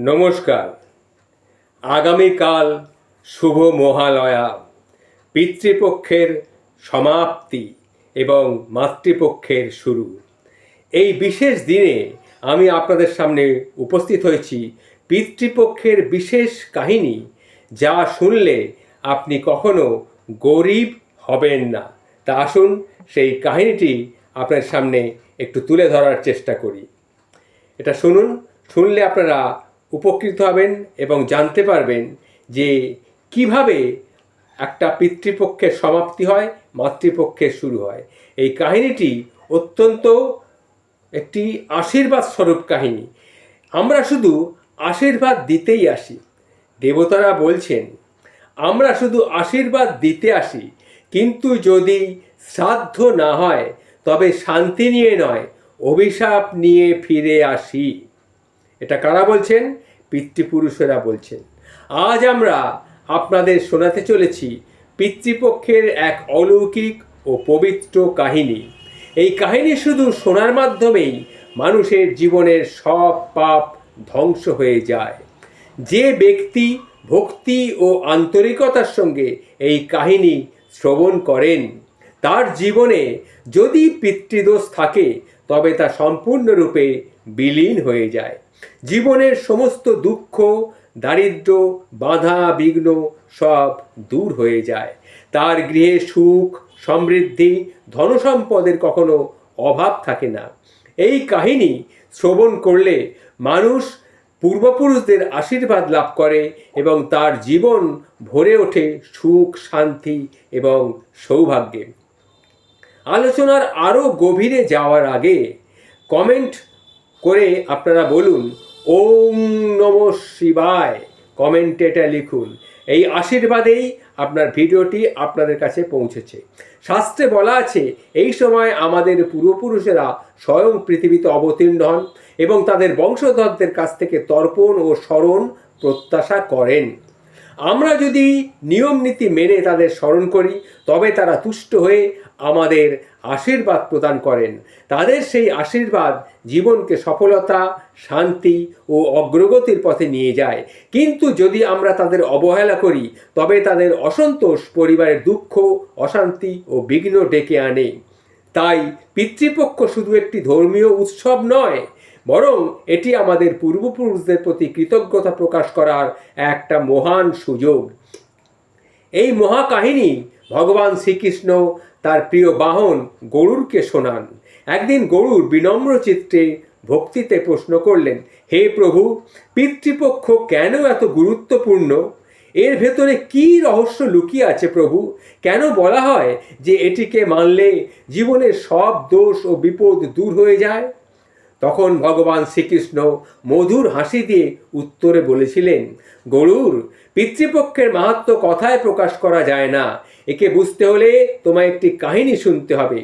নমস্কার। আগামীকাল শুভ মহালয়া। পিতৃপক্ষের সমাপ্তি এবং মাতৃপক্ষের শুরু। এই বিশেষ দিনে আমি আপনাদের সামনে উপস্থিত হয়েছি পিতৃপক্ষের বিশেষ কাহিনী যা শুনলে আপনি কখনো গরিব হবেন না। তা আসুন সেই কাহিনীটি আপনার সামনে একটু তুলে ধরার চেষ্টা করি। এটা শুনুন, শুনলে আপনারা উপকৃত হবেন এবং জানতে পারবেন যে কীভাবে একটা পিতৃপক্ষের সমাপ্তি হয়, মাতৃপক্ষের শুরু হয়। এই কাহিনীটি অত্যন্ত একটি আশীর্বাদ স্বরূপ কাহিনী। আমরা শুধু আশীর্বাদ দিতেই আসি। দেবতারা বলছেন, আমরা শুধু আশীর্বাদ দিতে আসি, কিন্তু যদি শ্রাদ্ধ না হয়, তবে শান্তি নিয়ে নয়, অভিশাপ নিয়ে ফিরে আসি। এটা কারা বলছেন? পিতৃপুরুষেরা বলছেন, আজ আমরা আপনাদের শোনাতে চলেছি পিতৃপক্ষের এক অলৌকিক ও পবিত্র কাহিনী। এই কাহিনী শুধু শোনার মাধ্যমেই মানুষের জীবনের সব পাপ ধ্বংস হয়ে যায়। যে ব্যক্তি, ভক্তি ও আন্তরিকতার সঙ্গে এই কাহিনী শ্রবণ করেন, তার জীবনে যদি পিতৃদোষ থাকে তবে তা সম্পূর্ণরূপে বিলীন হয়ে যায়। জীবনের সমস্ত দুঃখ, দারিদ্র, বাধা, বিঘ্ন সব দূর হয়ে যায়। তার গৃহে সুখ, সমৃদ্ধি, ধনসম্পদের কখনো অভাব থাকে না। এই কাহিনী শ্রবণ করলে মানুষ পূর্বপুরুষদের আশীর্বাদ লাভ করে এবং তার জীবন ভরে ওঠে সুখ, শান্তি এবং সৌভাগ্যে। আলোচনার আরও গভীরে যাওয়ার আগে কমেন্ট করে আপনারা বলুন, ওম নম শিবায় কমেন্টে এটা লিখুন। এই আশীর্বাদেই আপনার ভিডিওটি আপনাদের কাছে পৌঁছেছে। শাস্ত্রে বলা আছে, এই সময় আমাদের পূর্বপুরুষেরা স্বয়ং পৃথিবীতে অবতীর্ণ হন এবং তাদের বংশধরদের কাছ থেকে তর্পণ ও স্মরণ প্রত্যাশা করেন। আমরা যদি নিয়ম নীতি মেনে তাদের স্মরণ করি, তবে তারা তুষ্ট হয়ে আমাদের আশীর্বাদ প্রদান করেন। তাদের সেই আশীর্বাদ জীবনকে সফলতা, শান্তি ও অগ্রগতির পথে নিয়ে যায়। কিন্তু যদি আমরা তাদের অবহেলা করি, তবে তাদের অসন্তোষ পরিবারের দুঃখ, অশান্তি ও বিঘ্ন ডেকে আনে। তাই পিতৃপক্ষ শুধু একটি ধর্মীয় উৎসব নয় বরং এটি আমাদের পূর্বপুরুষদের প্রতি কৃতজ্ঞতা প্রকাশ করার একটা মহান সুযোগ। এই মহাকাহিনী ভগবান শ্রীকৃষ্ণ তার প্রিয় বাহন গরুরকে শোনান। একদিন গরুর বিনম্র চিত্রে ভক্তিতে প্রশ্ন করলেন, হে প্রভু, পিতৃপক্ষ কেন এত গুরুত্বপূর্ণ? এর ভেতরে কি রহস্য লুকিয়ে আছে প্রভু? কেন বলা হয় যে এটিকে মানলে জীবনের সব দোষ ও বিপদ দূর হয়ে যায়? তখন ভগবান শ্রীকৃষ্ণ মধুর হাসি দিয়ে উত্তরে বলেছিলেন, গরুর পিতৃপক্ষের মাহাত্ম কথায় প্রকাশ করা যায় না। একে বুঝতে হলে তোমায় একটি কাহিনী শুনতে হবে।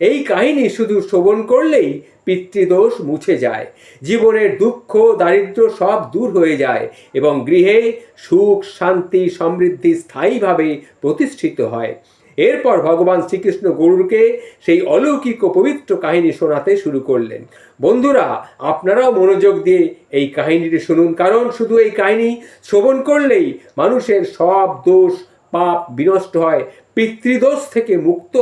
এই কাহিনী শুধু শ্রবণ করলেই পিতৃদোষ মুছে যায়। জীবনের দুঃখ, দারিদ্র সব দূর হয়ে যায় এবং গৃহে সুখ, শান্তি, সমৃদ্ধি স্থায়ীভাবে প্রতিষ্ঠিত হয়। এরপর ভগবান শ্রীকৃষ্ণ গরুরকে সেই অলৌকিক ও পবিত্র কাহিনী শোনাতে শুরু করলেন। বন্ধুরা, আপনারাও মনোযোগ দিয়ে এই কাহিনীটি শুনুন, কারণ শুধু এই কাহিনী শ্রবণ করলেই মানুষের সব দোষ, পাপ বিনষ্ট হয়, পিতৃদোষ থেকে মুক্ত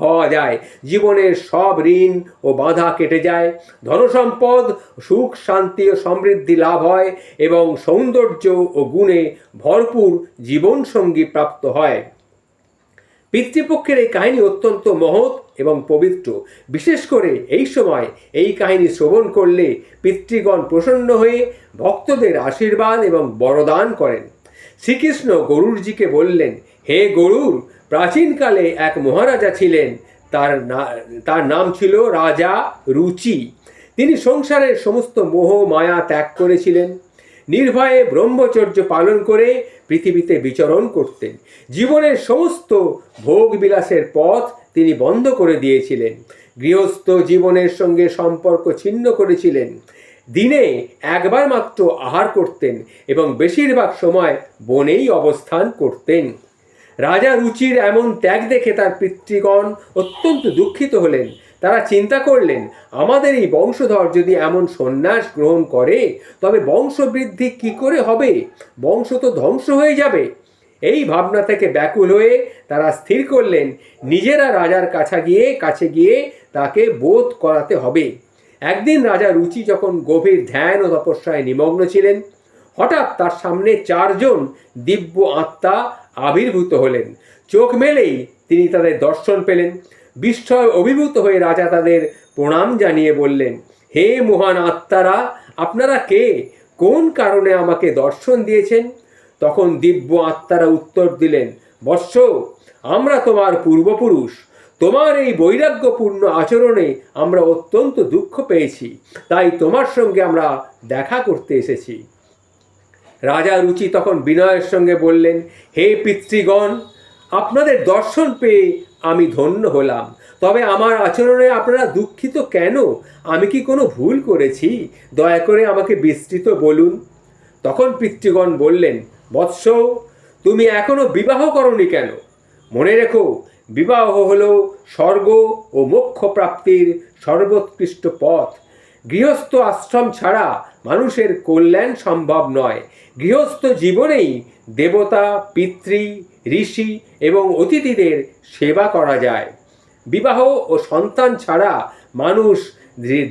হওয়া যায়, জীবনের সব ঋণ ও বাধা কেটে যায়, ধনসম্পদ, সুখ, শান্তি ও সমৃদ্ধি লাভ হয় এবং সৌন্দর্য ও গুণে ভরপুর জীবনসঙ্গী প্রাপ্ত হয়। পিতৃপক্ষের এই কাহিনী অত্যন্ত মহৎ এবং পবিত্র। বিশেষ করে এই সময় এই কাহিনী শ্রবণ করলে পিতৃগণ প্রসন্ন হয়ে ভক্তদের আশীর্বাদ এবং বরদান করেন। শ্রীকৃষ্ণ গরুরজিকে বললেন, হে গরুর, প্রাচীনকালে এক মহারাজা ছিলেন। তার তার নাম ছিল রাজা রুচি। তিনি সংসারের সমস্ত মোহ, মায়া ত্যাগ করেছিলেন। নির্ভয়ে ব্রহ্মচর্য পালন করে পৃথিবীতে বিচরণ করতেন। জীবনের সমস্ত ভোগ বিলাসের পথ তিনি বন্ধ করে দিয়েছিলেন। গৃহস্থ জীবনের সঙ্গে সম্পর্ক ছিন্ন করেছিলেন। দিনে একবার মাত্র আহার করতেন এবং বেশিরভাগ সময় বনেই অবস্থান করতেন। রাজা রুচির এমন ত্যাগ দেখে তার পিতৃগণ অত্যন্ত দুঃখিত হলেন। তারা চিন্তা করলেন, আমাদের এই বংশধর যদি এমন সন্ন্যাস গ্রহণ করে, তবে বংশবৃদ্ধি কি করে হবে? বংশ তো ধ্বংস হয়ে যাবে। এই ভাবনা থেকে ব্যাকুল হয়ে তারা স্থির করলেন, নিজেরা রাজার কাছে গিয়ে কাছে গিয়ে তাকে বোধ করাতে হবে। একদিন রাজা রুচি যখন গভীর ধ্যান ও তপস্যায় নিমগ্ন ছিলেন, হঠাৎ তার সামনে চারজন দিব্য আত্মা আবির্ভূত হলেন। চোখ মেলেই তিনি তাদের দর্শন পেলেন। বিস্ময় অভিভূত হয়ে রাজা তাদের প্রণাম জানিয়ে বললেন, হে মহান আত্মারা, আপনারা কে? কোন কারণে আমাকে দর্শন দিয়েছেন? তখন দিব্য আত্মারা উত্তর দিলেন, বৎস, আমরা তোমার পূর্বপুরুষ। তোমার এই বৈরাগ্যপূর্ণ আচরণে আমরা অত্যন্ত দুঃখ পেয়েছি। তাই তোমার সঙ্গে আমরা দেখা করতে এসেছি। রাজা রুচি তখন বিনয়ের সঙ্গে বললেন, হে পিতৃগণ, আপনাদের দর্শন পেয়ে আমি ধন্য হলাম। তবে আমার আচরণে আপনারা দুঃখিত কেন? আমি কি কোনো ভুল করেছি? দয়া করে আমাকে বিস্তৃত বলুন। তখন পিতৃগণ বললেন, বৎস, তুমি এখনও বিবাহ করনি কেন? মনে রেখো, বিবাহ হলো স্বর্গ ও মোক্ষ প্রাপ্তির সর্বোৎকৃষ্ট পথ। গৃহস্থ আশ্রম ছাড়া মানুষের কল্যাণ সম্ভব নয়। গৃহস্থ জীবনেই দেবতা, পিতৃ, ঋষি এবং অতিথিদের সেবা করা যায়। বিবাহ ও সন্তান ছাড়া মানুষ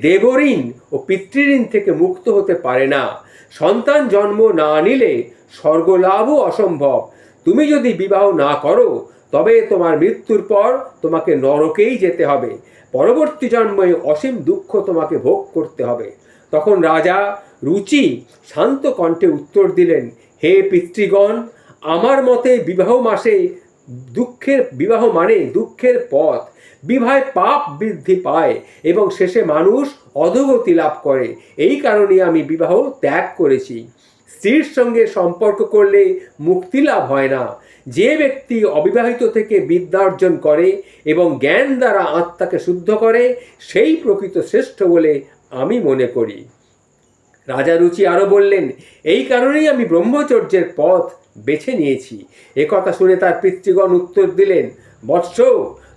দেবঋণ ও পিতৃঋণ থেকে মুক্ত হতে পারে না। সন্তান জন্ম না নিলে স্বর্গলাভও অসম্ভব। তুমি যদি বিবাহ না করো, তবে তোমার মৃত্যুর পর তোমাকে নরকেই যেতে হবে। পরবর্তী জন্মে অসীম দুঃখ তোমাকে ভোগ করতে হবে। তখন রাজা রুচি শান্ত কণ্ঠে উত্তর দিলেন হে পিতৃগণ, আমার মতে বিবাহ মাসে দুঃখের, বিবাহ মানে দুঃখের পথ। বিবাহে পাপ বৃদ্ধি পায় এবং শেষে মানুষ অধোগতি লাভ করে। এই কারণে আমি বিবাহ ত্যাগ করেছি। স্ত্রীর সঙ্গে সম্পর্ক করলে মুক্তি লাভ হয় না। যে ব্যক্তি অবিবাহিত থেকে বিদ্যা অর্জন করে এবং জ্ঞান দ্বারা আত্মাকে শুদ্ধ করে, সেই প্রকৃত শ্রেষ্ঠ বলে আমি মনে করি। রাজা রুচি আরও বললেন, এই কারণেই আমি ব্রহ্মচর্যের পথ বেছে নিয়েছি। এ কথা শুনে তার পিতৃগণ উত্তর দিলেন, বৎস,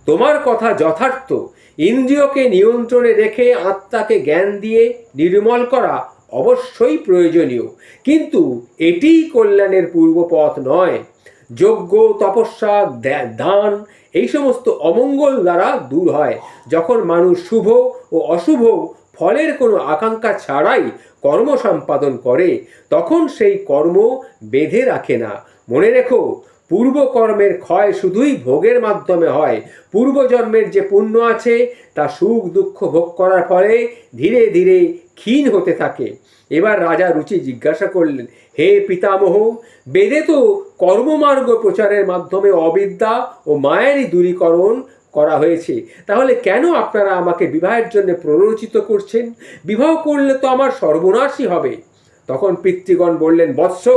তোমার কথা যথার্থ। ইন্দ্রিয়কে নিয়ন্ত্রণে রেখে আত্মাকে জ্ঞান দিয়ে নির্মল করা অবশ্যই প্রয়োজনীয়। কিন্তু এটিই কল্যাণের পূর্ব পথ নয়। যজ্ঞ, তপস্যা দান, এই সমস্ত অমঙ্গল দ্বারা দূর হয়। যখন মানুষ শুভ ও অশুভ ফলের কোনো আকাঙ্ক্ষা ছাড়াই কর্ম সম্পাদন করে, তখন সেই কর্ম বেঁধে রাখে না। মনে রেখো পূর্বকর্মের ক্ষয় শুধুই ভোগের মাধ্যমে হয়। পূর্বজন্মের যে পুণ্য আছে, তা সুখ দুঃখ ভোগ করার ফলে ধীরে ধীরে ক্ষীণ হতে থাকে। এবার রাজা রুচি জিজ্ঞাসা করলেন, হে পিতামহ, বেদে তো কর্মমার্গ প্রচারের মাধ্যমে অবিদ্যা ও মায়েরই দূরীকরণ করা হয়েছে। তাহলে কেন আপনারা আমাকে বিবাহের জন্য প্ররোচিত করছেন? বিবাহ করলে তো আমার সর্বনাশই হবে। তখন পিতৃগণ বললেন, বৎস,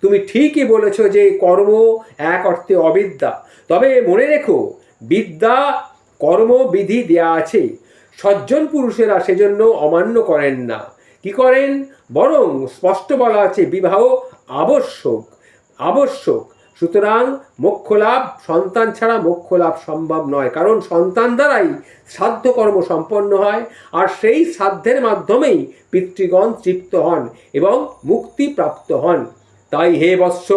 তুমি ঠিকই বলেছ যে কর্ম এক অর্থে অবিদ্যা। তবে মনে রেখো, বিদ্যা কর্মবিধি দেয়া আছে। সজ্জন পুরুষেরা সেজন্য অমান্য করেন না। কি করেন? বরং স্পষ্ট বলা আছে, বিবাহ আবশ্যক আবশ্যক। সুতরাং মোক্ষ লাভ সন্তান ছাড়া মোক্ষ লাভ সম্ভব নয়। কারণ সন্তান দ্বারাই শ্রাদ্ধ কর্ম সম্পন্ন হয়, আর সেই সাধ্যের মাধ্যমেই পিতৃগণ তৃপ্ত হন এবং মুক্তি প্রাপ্ত হন। তাই হে বৎস,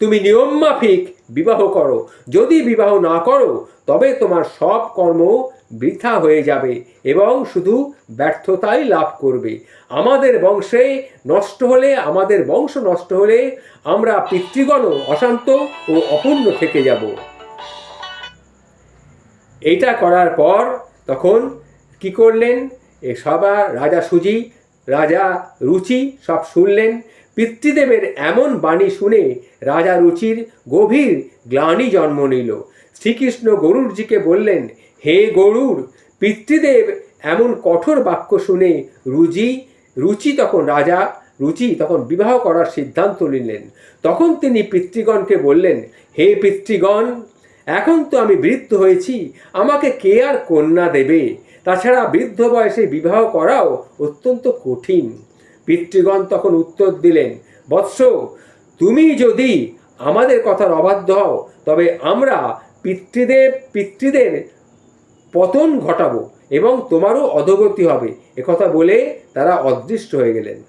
তুমি নিয়ম মাফিক বিবাহ করো। যদি বিবাহ না করো, তবে তোমার সব কর্ম বৃথা হয়ে যাবে এবং শুধু ব্যর্থতাই লাভ করবে। আমাদের বংশে নষ্ট হলে, আমাদের বংশ নষ্ট হলে আমরা পিতৃগণও অশান্ত ও অপূর্ণ থেকে যাব। এটা করার পর তখন কি করলেন? এ সবার রাজা সুজি, রাজা রুচি সব শুনলেন। পিতৃদেবের এমন বাণী শুনে রাজা রুচির গভীর গ্লানি জন্ম নিল। শ্রীকৃষ্ণ গরুরজিকে বললেন হে গরুর, পিতৃদেব, এমন কঠোর বাক্য শুনে রুজি, রুচি তখন রাজা, রুচি তখন বিবাহ করার সিদ্ধান্ত নিলেন। তখন তিনি পিতৃগণকে বললেন, হে পিতৃগণ, এখন তো আমি বৃদ্ধ হয়েছি, আমাকে কে আর কন্যা দেবে? তাছাড়া বৃদ্ধ বয়সে বিবাহ করাও অত্যন্ত কঠিন। পিতৃগণ তখন উত্তর দিলেন, বৎস, তুমি যদি আমাদের কথার অবাধ্য হও, তবে আমরা পিতৃদেব, পিতৃদের পতন ঘটাবো এবং তোমারও অধগতি হবে। একথা বলে তারা অদৃষ্ট হয়ে গেলেন।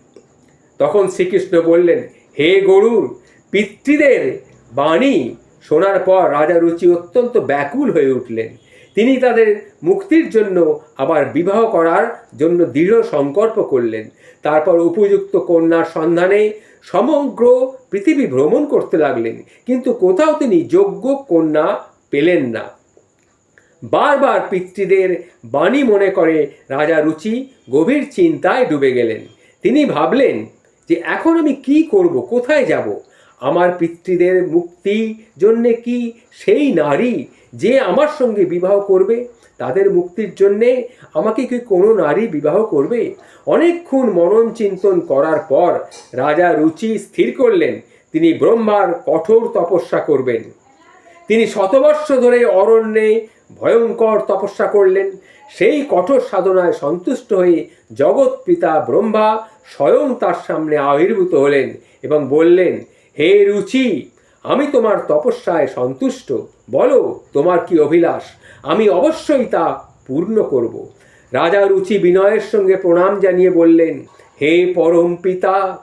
তখন শ্রীকৃষ্ণ বললেন, হে গরুর, পিতৃদের বাণী শোনার পর রাজা রুচি অত্যন্ত ব্যাকুল হয়ে উঠলেন। তিনি তাদের মুক্তির জন্য আবার বিবাহ করার জন্য দৃঢ় সংকল্প করলেন। তারপর উপযুক্ত কন্যার সন্ধানে সমগ্র পৃথিবী ভ্রমণ করতে লাগলেন। কিন্তু কোথাও তিনি যোগ্য কন্যা পেলেন না। বারবার পিতৃদের বাণী মনে করে রাজা রুচি গভীর চিন্তায় ডুবে গেলেন। তিনি ভাবলেন যে, এখন আমি কি করব? কোথায় যাব? আমার পিতৃদের মুক্তি জন্যে কি সেই নারী যে আমার সঙ্গে বিবাহ করবে? তাদের মুক্তির জন্যে আমাকে কি কোনো নারী বিবাহ করবে? অনেকক্ষণ মনন চিন্তন করার পর রাজা রুচি স্থির করলেন। তিনি ব্রহ্মার কঠোর তপস্যা করবেন। তিনি শতবর্ষ ধরে অরণ্যে ভয়ঙ্কর তপস্যা করলেন। সেই কঠোর সাধনায় সন্তুষ্ট হয়ে জগৎ পিতা ব্রহ্মা স্বয়ং তার সামনে আবির্ভূত হলেন এবং বললেন, হে রুচি, আমি তোমার তপস্যায় সন্তুষ্ট। বলো, তোমার কি অভিলাষ? আমি অবশ্যই তা পূর্ণ করব। রাজা রুচি বিনয়ের সঙ্গে প্রণাম জানিয়ে বললেন, হে পরম পিতা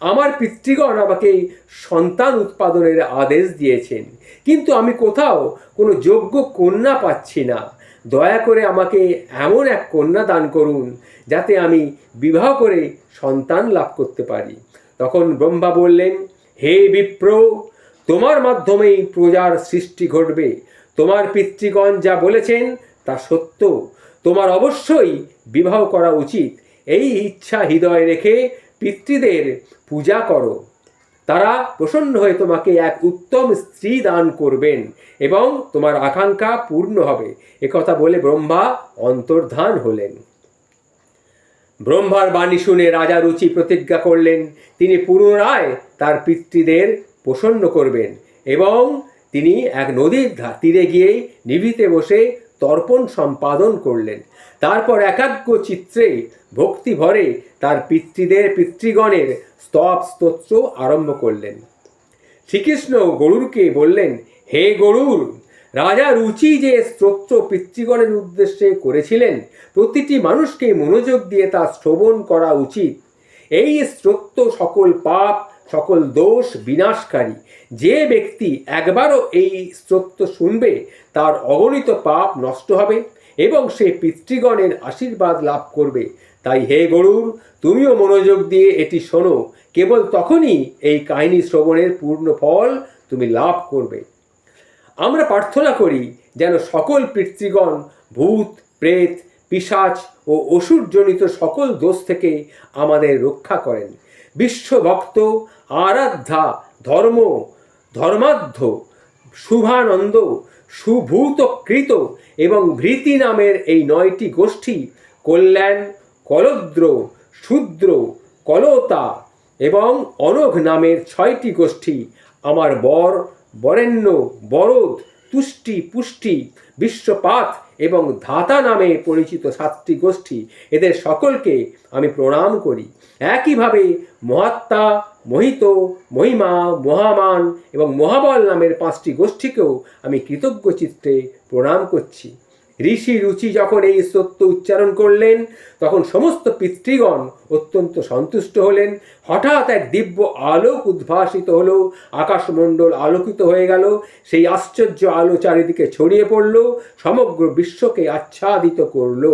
আমার পিতৃগণ আমাকে সন্তান উৎপাদনের আদেশ দিয়েছেন। কিন্তু আমি কোথাও কোনো যোগ্য কন্যা পাচ্ছি না। দয়া করে আমাকে এমন এক কন্যা দান করুন, যাতে আমি বিবাহ করে সন্তান লাভ করতে পারি। তখন ব্রহ্মা বললেন, হে বিপ্র, তোমার মাধ্যমেই প্রজার সৃষ্টি ঘটবে। তোমার পিতৃগণ যা বলেছেন তা সত্য। তোমার অবশ্যই বিবাহ করা উচিত। এই ইচ্ছা হৃদয়ে রেখে পিতৃদের পূজা করো। তারা প্রসন্ন হয়ে তোমাকে এক উত্তম স্ত্রী দান করবেন এবং তোমার আকাঙ্ক্ষা পূর্ণ হবে। একথা বলে ব্রহ্মা অন্তর্ধান হলেন। ব্রহ্মার বাণী শুনে রাজা রুচি প্রতিজ্ঞা করলেন। তিনি পুনরায় তার পিতৃদের প্রসন্ন করবেন এবং তিনি এক নদীর তীরে গিয়ে নিভিতে বসে তর্পণ সম্পাদন করলেন। তারপর একাগ্র চিত্রে ভক্তি ভরে তার পিতৃদের পিতৃগণের স্তব স্তোত্র আরম্ভ করলেন। শ্রীকৃষ্ণ গরুরকে বললেন, হে গরুর, রাজা রুচি যে স্তোত্র পিতৃগণের উদ্দেশ্যে করেছিলেন, প্রতিটি মানুষকে মনোযোগ দিয়ে তা শ্রবণ করা উচিত। এই স্তোত্র সকল পাপ, সকল দোষ বিনাশকারী। যে ব্যক্তি একবারও এই স্তোত্র শুনবে, তার অগণিত পাপ নষ্ট হবে। এবং সে পিতৃগণের আশীর্বাদ লাভ করবে। তাই হে গরুর তুমিও মনোযোগ দিয়ে এটি শোনো। কেবল তখনই এই কাহিনী শ্রবণের পূর্ণ ফল তুমি লাভ করবে। আমরা প্রার্থনা করি যেন সকল পিতৃগণ, ভূত, প্রেত, পিশাচ ও অসুরজনিত সকল দোষ থেকে আমাদের রক্ষা করেন। বিশ্বভক্ত, আরাধ্যা, ধর্ম ধর্মাধ্য শুভানন্দ, সুভূতকৃত এবং ভৃতি নামের এই নয়টি গোষ্ঠী কল্যাণ, কলদ্র, শূদ্র, কলতা এবং অনঘ নামের ছয়টি গোষ্ঠী আমার বর, বরেণ্য বরদ তুষ্টি পুষ্টি, বিশ্বপাত এবং ধাতা নামে পরিচিত সাতটি গোষ্ঠী, এদের সকলকে আমি প্রণাম করি। একইভাবে মহাত্মা, মোহিত, মহিমা, মহামান এবং মহাবল নামের পাঁচটি গোষ্ঠীকেও আমি কৃতজ্ঞ চিত্রে প্রণাম করছি। ঋষি রুচি যখন এই সত্য উচ্চারণ করলেন, তখন সমস্ত পিতৃগণ অত্যন্ত সন্তুষ্ট হলেন। হঠাৎ এক দিব্য আলোক উদ্ভাসিত হলো, আকাশমণ্ডল আলোকিত হয়ে গেল, সেই আশ্চর্য আলো চারিদিকে ছড়িয়ে পড়ল, সমগ্র বিশ্বকে আচ্ছাদিত করল।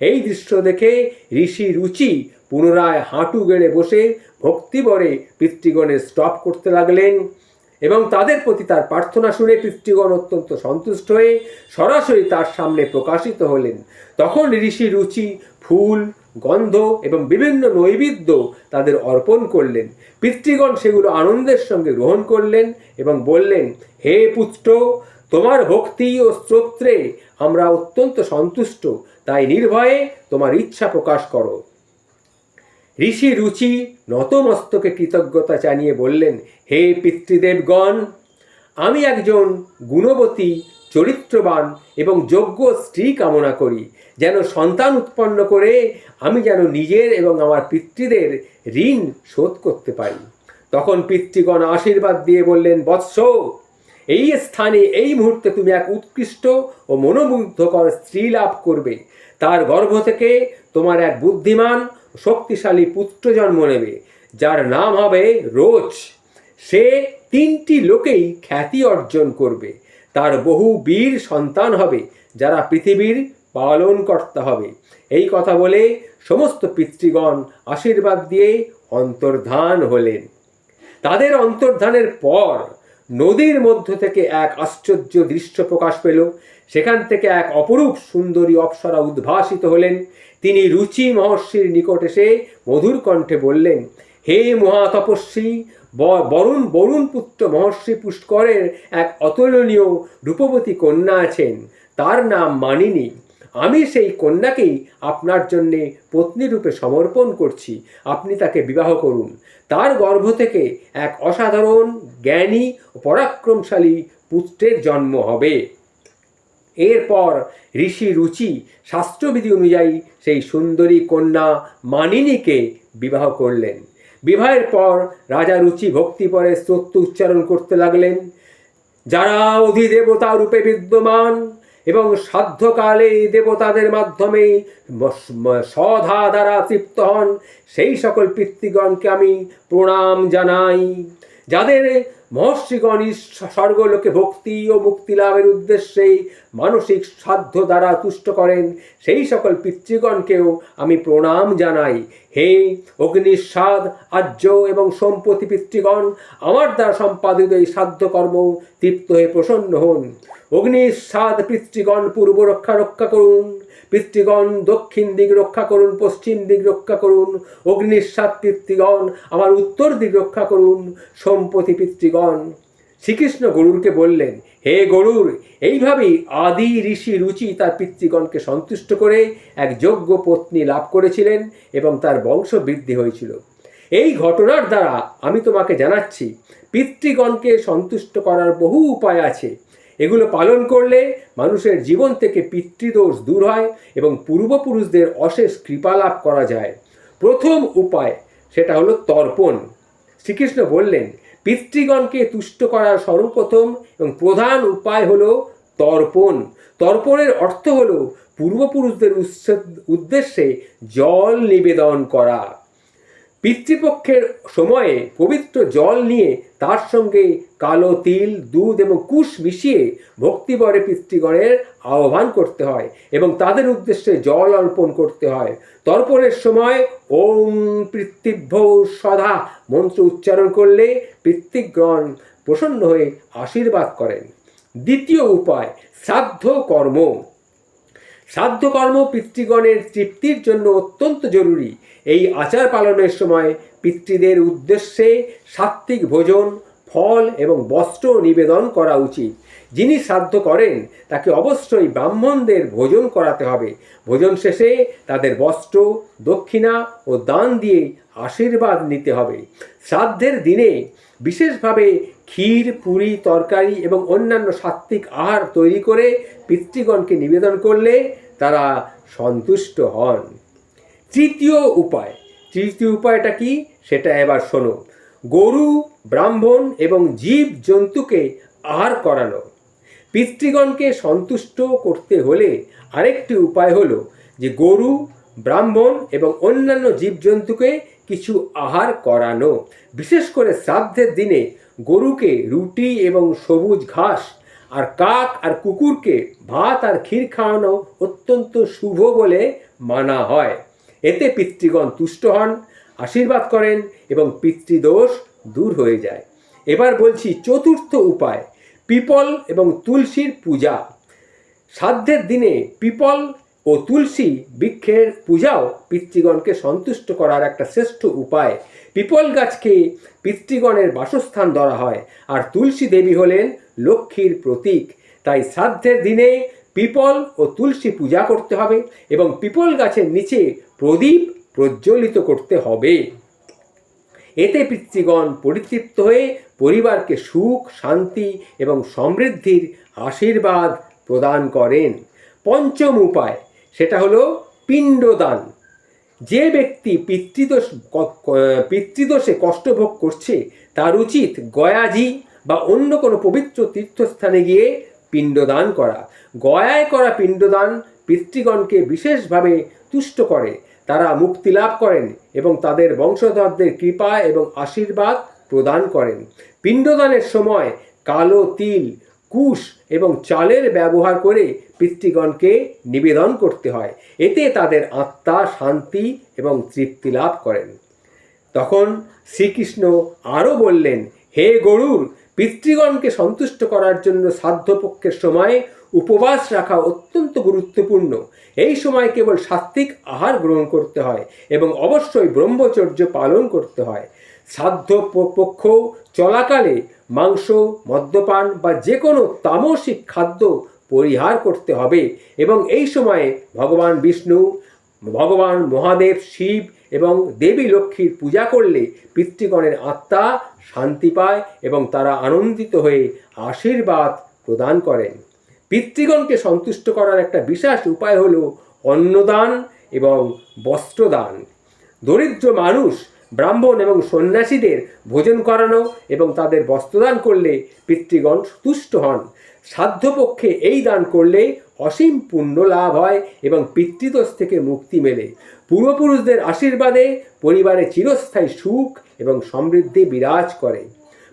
এই দৃশ্য দেখে ঋষি রুচি পুনরায় হাঁটু গেড়ে বসে ভক্তিবরে পিতৃগণের স্টপ করতে লাগলেন। এবং তাদের প্রতি তার প্রার্থনা শুনে পিতৃগণ অত্যন্ত সন্তুষ্ট হয়ে সরাসরি তার সামনে প্রকাশিত হলেন। তখন ঋষি রুচি, ফুল, গন্ধ এবং বিভিন্ন নৈবেদ্য তাদের অর্পণ করলেন। পিতৃগণ সেগুলো আনন্দের সঙ্গে গ্রহণ করলেন এবং বললেন, হে পুত্র, তোমার ভক্তি ও স্তোত্রে আমরা অত্যন্ত সন্তুষ্ট। তাই নির্ভয়ে তোমার ইচ্ছা প্রকাশ করো। ঋষি রুচি নতমস্তকে কৃতজ্ঞতা জানিয়ে বললেন, হে পিতৃদেবগণ, আমি একজন গুণবতী, চরিত্রবান এবং যোগ্য স্ত্রী কামনা করি। যেন সন্তান উৎপন্ন করে আমি যেন নিজের এবং আমার পিতৃদের ঋণ শোধ করতে পারি। তখন পিতৃগণ আশীর্বাদ দিয়ে বললেন, বৎস, এই স্থানে এই মুহূর্তে তুমি এক উৎকৃষ্ট ও মনোমুগ্ধকর স্ত্রী লাভ করবে। তার গর্ভ থেকে তোমার এক বুদ্ধিমান শক্তিশালী পুত্র জন্ম নেবে, যার নাম হবে রোজ। সে তিনটি লোকেই খ্যাতি অর্জন করবে। তার বহু বীর সন্তান হবে, যারা পৃথিবীর পালনকর্তা হবে। এই কথা বলে সমস্ত পিতৃগণ আশীর্বাদ দিয়ে অন্তর্ধান হলেন। তাদের অন্তর্ধানের পর নদীর মধ্য থেকে এক আশ্চর্য দৃশ্য প্রকাশ পেল। সেখান থেকে এক অপরূপ সুন্দরী অপ্সরা উদ্ভাসিত হলেন। তিনি রুচি মহর্ষির নিকট এসে মধুর কণ্ঠে বললেন, হে মহাতপস্বী বরুণ বরুণ পুত্র মহর্ষি পুষ্করের এক অতুলনীয় রূপবতী কন্যা আছেন, তার নাম মানিনী। আমি সেই কন্যাকেই আপনার জন্যে পত্নী রূপে সমর্পণ করছি। আপনি তাকে বিবাহ করুন। তার গর্ভ থেকে এক অসাধারণ, জ্ঞানী ও পরাক্রমশালী পুত্রের জন্ম হবে। এরপর ঋষি রুচি শাস্ত্রবিধি অনুযায়ী সেই সুন্দরী কন্যা মানিনীকে বিবাহ করলেন। বিবাহের পর রাজা রুচি ভক্তি পরে স্তোত্র উচ্চারণ করতে লাগলেন। যারা অধিদেবতা রূপে বিদ্যমান এবং সাধ্যকালে দেবতাদের মাধ্যমে সধা দ্বারা তৃপ্ত হন, সেই সকল পিতৃগণকে আমি প্রণাম জানাই। যাদের মহর্ষিগণ স্বর্গলোকে ভক্তি ও মুক্তি লাভের উদ্দেশ্যেই মানসিক সাধ্য দ্বারা তুষ্ট করেন। সেই সকল পিতৃগণকেও আমি প্রণাম জানাই। হে অগ্নিস্বাদ আর্য এবং সম্পতি পিতৃগণ, আমার দ্বারা সম্পাদিত এই সাধ্য কর্ম তৃপ্ত হয়ে প্রসন্ন হন। অগ্নিস্বাদ পিতৃগণ পূর্ব রক্ষা রক্ষা করুন, পিতৃগণ দক্ষিণ দিক রক্ষা করুন, পশ্চিম দিক রক্ষা করুন অগ্নিস্বাদ পিতৃগণ আমার উত্তর দিক রক্ষা করুন সম্পতি পিতৃগণ। শ্রীকৃষ্ণ গরুরকে বললেন, হে গরুর, এইভাবেই আদি ঋষি রুচি তার পিতৃগণকে সন্তুষ্ট করে এক যোগ্য পত্নী লাভ করেছিলেন এবং তার বংশ বৃদ্ধি হয়েছিল। এই ঘটনার দ্বারা আমি তোমাকে জানাচ্ছি, পিতৃগণকে সন্তুষ্ট করার বহু উপায় আছে। এগুলো পালন করলে মানুষের জীবন থেকে পিতৃদোষ দূর হয় এবং পূর্বপুরুষদের অশেষ কৃপা লাভ করা যায়। প্রথম উপায় সেটা হলো তর্পণ। শ্রীকৃষ্ণ বললেন, পিতৃগণকে তুষ্ট করার সর্বপ্রথম এবং প্রধান উপায় হলো তর্পণ। তর্পণের অর্থ হলো পূর্বপুরুষদের উদ্দেশ্যে জল নিবেদন করা। পিতৃপক্ষের সময়ে পবিত্র জল নিয়ে তার সঙ্গে কালো তিল, দুধ এবং কুশ মিশিয়ে ভক্তিবরে পিতৃগণের আহ্বান করতে হয় এবং তাদের উদ্দেশ্যে জল অর্পণ করতে হয়। তর্পণের সময় ওম পৃথিভ্য সদা মন্ত্র উচ্চারণ করলে পিতৃগণ প্রসন্ন হয়ে আশীর্বাদ করেন। দ্বিতীয় উপায়, শ্রাদ্ধ কর্ম। শ্রাদ্ধকর্ম পিতৃগণের তৃপ্তির জন্য অত্যন্ত জরুরি। এই আচার পালনের সময় পিতৃদের উদ্দেশ্যে সাত্ত্বিক ভোজন, ফল এবং বস্ত্র নিবেদন করা উচিত। যিনি শ্রাদ্ধ করেন, তাকে অবশ্যই ব্রাহ্মণদের ভোজন করাতে হবে। ভোজন শেষে তাদের বস্ত্র, দক্ষিণা ও দান দিয়ে আশীর্বাদ নিতে হবে। শ্রাদ্ধের দিনে বিশেষভাবে ক্ষীর, পুরি, তরকারি এবং অন্যান্য সাত্ত্বিক আহার তৈরি করে পিতৃগণকে নিবেদন করলে তারা সন্তুষ্ট হন। তৃতীয় উপায়। তৃতীয় উপায়টা কি? সেটা এবার শোনো। গরু, ব্রাহ্মণ এবং জীব জন্তুকে আহার করানো। পিতৃগণকে সন্তুষ্ট করতে হলে আরেকটি উপায় হলো যে গরু, ব্রাহ্মণ এবং অন্যান্য জীবজন্তুকে কিছু আহার করানো। বিশেষ করে শ্রাদ্ধের দিনে গরুকে রুটি এবং সবুজ ঘাস আর কাক আর কুকুরকে ভাত আর ক্ষীর খাওয়ানো অত্যন্ত শুভ বলে মানা হয়। এতে পিতৃগণ তুষ্ট হন, আশীর্বাদ করেন এবং পিতৃদোষ দূর হয়ে যায়। এবার বলছি চতুর্থ উপায়, পিপল এবং তুলসীর পূজা। সাধ্যের দিনে পিপল ও তুলসী বৃক্ষের পূজাও পিতৃগণকে সন্তুষ্ট করার একটা শ্রেষ্ঠ উপায়। পিপল গাছকে পিতৃগণের বাসস্থান ধরা হয় আর তুলসী দেবী হলেন লক্ষ্মীর প্রতীক। তাই শ্রাদ্ধের দিনে পিপল ও তুলসী পূজা করতে হবে এবং পিপল গাছের নিচে প্রদীপ প্রজ্বলিত করতে হবে। এতে পিতৃগণ পরিতৃপ্ত হয়ে পরিবারকে সুখ, শান্তি এবং সমৃদ্ধির আশীর্বাদ প্রদান করেন। পঞ্চম উপায় সেটা হলো পিণ্ডদান। যে ব্যক্তি পিতৃদোষ পিতৃদোষে কষ্টভোগ করছে, তার উচিত গয়াজি বা অন্য কোনো পবিত্র তীর্থস্থানে গিয়ে পিণ্ডদান করা। গয়ায় করা পিণ্ডদান পিতৃগণকে বিশেষভাবে তুষ্ট করে। তারা মুক্তি লাভ করেন এবং তাদের বংশধরদের কৃপা এবং আশীর্বাদ প্রদান করেন। পিণ্ডদানের সময় কালো তিল কুশ এবং চালের ব্যবহার করে পিতৃগণকে নিবেদন করতে হয়। এতে তাদের আত্মা শান্তি এবং তৃপ্তি লাভ করেন। তখন শ্রীকৃষ্ণ আরও বললেন, হে গরুর, পিতৃগণকে সন্তুষ্ট করার জন্য সাধ্যপক্ষের সময় উপবাস রাখা অত্যন্ত গুরুত্বপূর্ণ। এই সময় কেবল সাত্ত্বিক আহার গ্রহণ করতে হয় এবং অবশ্যই ব্রহ্মচর্য পালন করতে হয়। সাধ্য পক্ষ চলাকালে মাংস, মদ্যপান বা যে কোনো তামসিক খাদ্য পরিহার করতে হবে এবং এই সময়ে ভগবান বিষ্ণু, ভগবান মহাদেব, শিব এবং দেবী লক্ষ্মীর পূজা করলে পিতৃগণের আত্মা শান্তি পায় এবং তারা আনন্দিত হয়ে আশীর্বাদ প্রদান করেন। পিতৃগণকে সন্তুষ্ট করার একটা বিশেষ উপায় হলো অন্নদান এবং বস্ত্রদান। দরিদ্র মানুষ ব্রাহ্মণ এবং সন্ন্যাসীদের ভোজন করানো এবং তাদের বস্ত্রদান করলে পিতৃগণ তুষ্ট হন। সাধ্যপক্ষে এই দান করলে অসীম পুণ্য লাভ হয় এবং পিতৃদোষ থেকে মুক্তি মেলে। পূর্বপুরুষদের আশীর্বাদে পরিবারে চিরস্থায়ী সুখ এবং সমৃদ্ধি বিরাজ করে।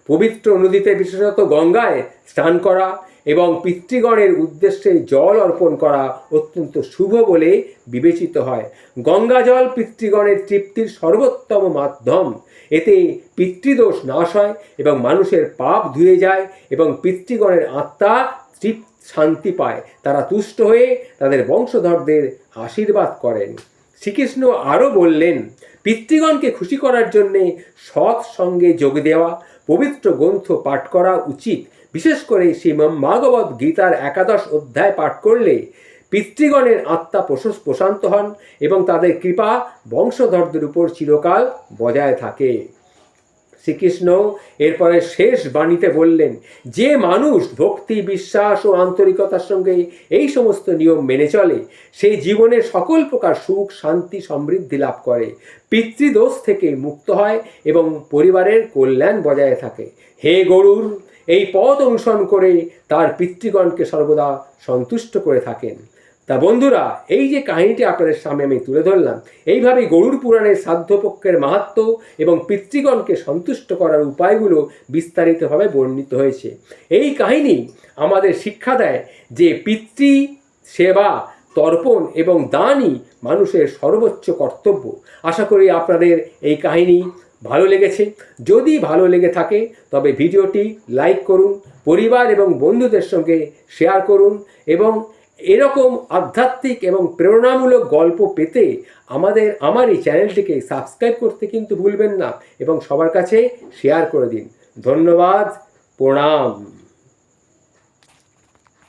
পবিত্র নদীতে বিশেষত গঙ্গায় স্নান করা এবং পিতৃগণের উদ্দেশ্যে জল অর্পণ করা অত্যন্ত শুভ বলে বিবেচিত হয়। গঙ্গা জল পিতৃগণের তৃপ্তির সর্বোত্তম মাধ্যম। এতে পিতৃদোষ নাশ হয় এবং মানুষের পাপ ধুয়ে যায় এবং পিতৃগণের আত্মা তৃপ শান্তি পায়। তারা তুষ্ট হয়ে তাদের বংশধরদের আশীর্বাদ করেন। শ্রীকৃষ্ণ আরও বললেন, পিতৃগণকে খুশি করার জন্যে সৎ সঙ্গে যোগ দেওয়া, পবিত্র গ্রন্থ পাঠ করা উচিত। বিশেষ করে শ্রীমদ ভাগবত গীতার একাদশ অধ্যায় পাঠ করলে পিতৃগণের আত্মা প্রশস, প্রশান্ত হন এবং তাদের কৃপা বংশধরদের উপর চিরকাল বজায় থাকে। শ্রীকৃষ্ণ এরপরে শেষ বাণীতে বললেন, যে মানুষ ভক্তি, বিশ্বাস ও আন্তরিকতার সঙ্গে এই সমস্ত নিয়ম মেনে চলে, সে জীবনে সকল প্রকার সুখ, শান্তি, সমৃদ্ধি লাভ করে, পিতৃদোষ থেকে মুক্ত হয় এবং পরিবারের কল্যাণ বজায় থাকে। হে গরুর এই পথ অনুসরণ করে তার পিতৃগণকে সর্বদা সন্তুষ্ট করে থাকেন। তা বন্ধুরা, এই যে কাহিনীটি আপনাদের সামনে আমি তুলে ধরলাম, এইভাবেই গরুর পুরাণের সাধ্যপক্ষের মাহাত্ম এবং পিতৃগণকে সন্তুষ্ট করার উপায়গুলো বিস্তারিতভাবে বর্ণিত হয়েছে। এই কাহিনী আমাদের শিক্ষা দেয় যে পিতৃ সেবা, তর্পণ এবং দানই মানুষের সর্বোচ্চ কর্তব্য। আশা করি আপনাদের এই কাহিনী ভালো লেগেছে। যদি ভালো লেগে থাকে, তবে ভিডিওটি লাইক করুন, পরিবার এবং বন্ধুদের সঙ্গে শেয়ার করুন এবং এরকম আধ্যাত্মিক এবং প্রেরণামূলক গল্প পেতে আমাদের, আমার এই চ্যানেলটিকে সাবস্ক্রাইব করতে কিন্তু ভুলবেন না এবং সবার কাছে শেয়ার করে দিন। ধন্যবাদ, প্রণাম।